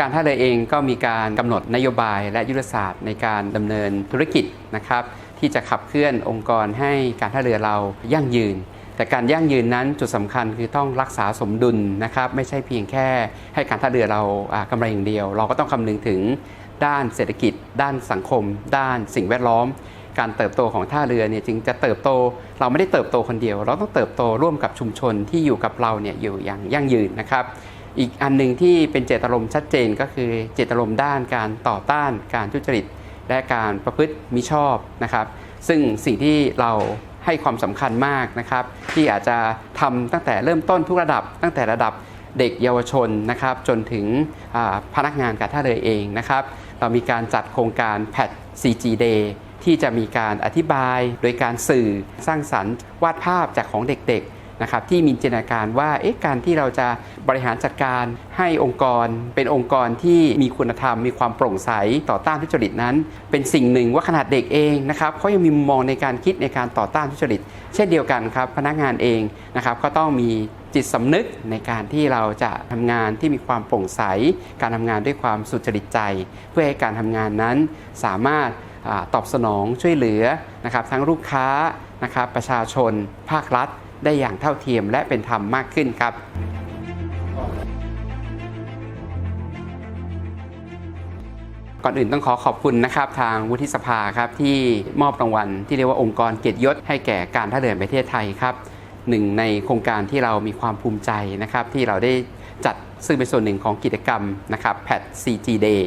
การท่าเรือเองก็มีการกำหนดนโยบายและยุทธศาสตร์ในการดำเนินธุรกิจนะครับที่จะขับเคลื่อนองค์กรให้การท่าเรือเรายั่งยืน แต่การยั่งยืนนั้นจุดสำคัญคือต้องรักษาสมดุลนะครับไม่ใช่เพียงแค่ให้การท่าเรือเราอ่ากำไรอย่างเดียว เราก็ต้องคำนึงถึงด้านเศรษฐกิจ ด้านสังคม ด้านสิ่งแวดล้อม การเติบโตของท่าเรือเนี่ยจึงจะเติบโต เราไม่ได้เติบโตคนเดียว เราต้องเติบโตร่วมกับชุมชนที่อยู่กับเราเนี่ยอยู่อย่างยั่งยืนนะครับ อีกอันหนึ่งที่เป็นเจตารมณ์ชัดเจนก็คือเจตารมณ์ด้านการต่อต้านการทุจริต และการประพฤติมิชอบนะครับ ซึ่งสิ่งที่เราให้ความสำคัญมากนะครับ ที่อาจจะทำตั้งแต่เริ่มต้นทุกระดับ ตั้งแต่ระดับเด็กเยาวชนนะครับ จนถึงพนักงานการท่าเรือเองนะครับ เรามีการจัดโครงการแพท CG Day ที่จะมีการอธิบายโดยการสื่อสร้างสรรค์วาดภาพจากของเด็กๆ นะครับที่มีจินตนาการว่าเอ๊ะการที่เราจะบริหารจัดการให้องค์กร เป็นองค์กรที่มีคุณธรรม มีความโปร่งใสต่อต้านทุจริตนั้น เป็นสิ่งหนึ่งว่าขนาดเด็กเองนะครับเขายังมีมุมมองในการคิดในการต่อต้านทุจริต เช่นเดียวกันครับพนักงานเองนะครับก็ต้องมีจิตสำนึกในการที่เราจะทำงานที่มีความโปร่งใส การทำงานด้วยความสุจริตใจ เพื่อให้การทำงานนั้นสามารถตอบสนองช่วยเหลือนะครับทั้งลูกค้านะครับประชาชน ภาครัฐ ได้อย่างเท่าเทียมและเป็นธรรมมากขึ้นครับก่อนอื่นต้องขอขอบคุณนะครับทางวุฒิสภาครับที่มอบรางวัลที่เรียกว่าองค์กรเกียรติยศให้แก่การท่าเรือประเทศไทยครับหนึ่งในโครงการที่เรามีความภูมิใจนะครับที่เราได้จัดซึ่งเป็นส่วนหนึ่งของกิจกรรมนะครับแพท CG Day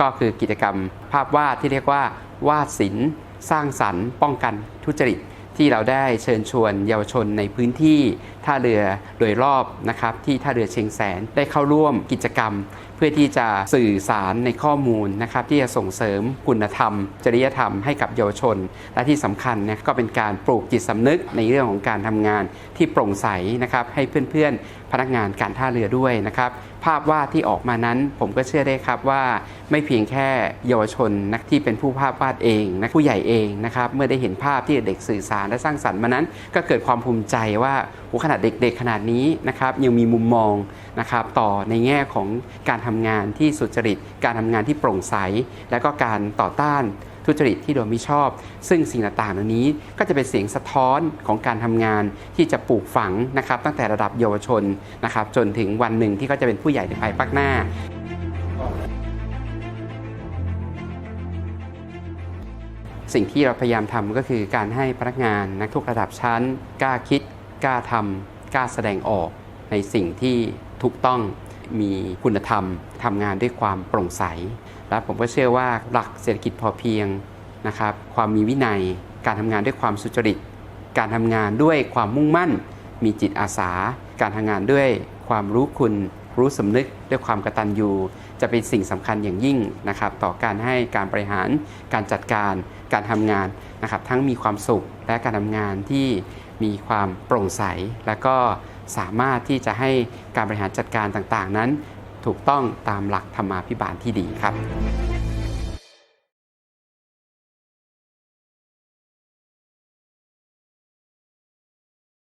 ก็คือกิจกรรมภาพวาดที่เรียกว่าวาดศิลป์สร้างสรรค์ ป้องกันทุจริต ที่เราได้เชิญชวนเยาวชนในพื้นที่ท่าเรือโดยรอบนะครับที่ท่าเรือเชียงแสนได้เข้าร่วมกิจกรรม พื่อที่จะสื่อสารในข้อมูลนะครับที่จะส่งเสริมคุณธรรม จริยธรรมให้กับเยาวชน และที่สำคัญเนี่ยก็เป็นการปลูกจิตสำนึกในเรื่องของการทำงานที่โปร่งใสนะครับให้เพื่อนๆ พนักงานการท่าเรือด้วยนะครับภาพวาดที่ออกมานั้นผมก็เชื่อได้ครับว่าไม่เพียงแค่เยาวชนนะที่เป็นผู้ภาพวาดเองนะผู้ใหญ่เองนะครับเมื่อได้เห็นภาพที่เด็กสื่อสารและสร้างสรรค์มานั้น ก็เกิดความภูมิใจว่าโอ้ขนาดเด็กๆขนาดนี้นะครับยังมีมุมมอง นะครับต่อในแง่ของการทำงานที่สุจริต การทำงานที่โปร่งใส และก็การต่อต้านทุจริตที่โดยมิชอบ ซึ่งสิ่งต่างๆเหล่านี้ก็จะเป็นเสียงสะท้อนของการทำงานที่จะปลูกฝังนะครับ ตั้งแต่ระดับเยาวชนนะครับจนถึงวันหนึ่งที่เขาจะเป็นผู้ใหญ่ในภายภาคหน้าสิ่งที่เราพยายามทำก็คือการให้พนักงานนักทุกระดับชั้น กล้าคิด กล้าทำกล้าแสดงออก ในสิ่งที่ถูกต้องมีคุณธรรมทำงานด้วยความโปร่งใส และผมก็เชื่อว่าหลักเศรษฐกิจพอเพียงนะครับความมีวินัย การทำงานด้วยความสุจริต การทำงานด้วยความมุ่งมั่น มีจิตอาสา การทำงานด้วยความรู้คุณรู้สำนึกด้วยความกระตัญญูจะเป็นสิ่งสำคัญอย่างยิ่งนะครับต่อการให้การบริหาร การจัดการการทำงานนะครับทั้งมีความสุขและการทำงานที่มีความโปร่งใส และก็ สามารถที่จะให้การบริหารจัดการต่างๆ นั้น ถูกต้องตามหลักธรรมาภิบาลที่ดีครับ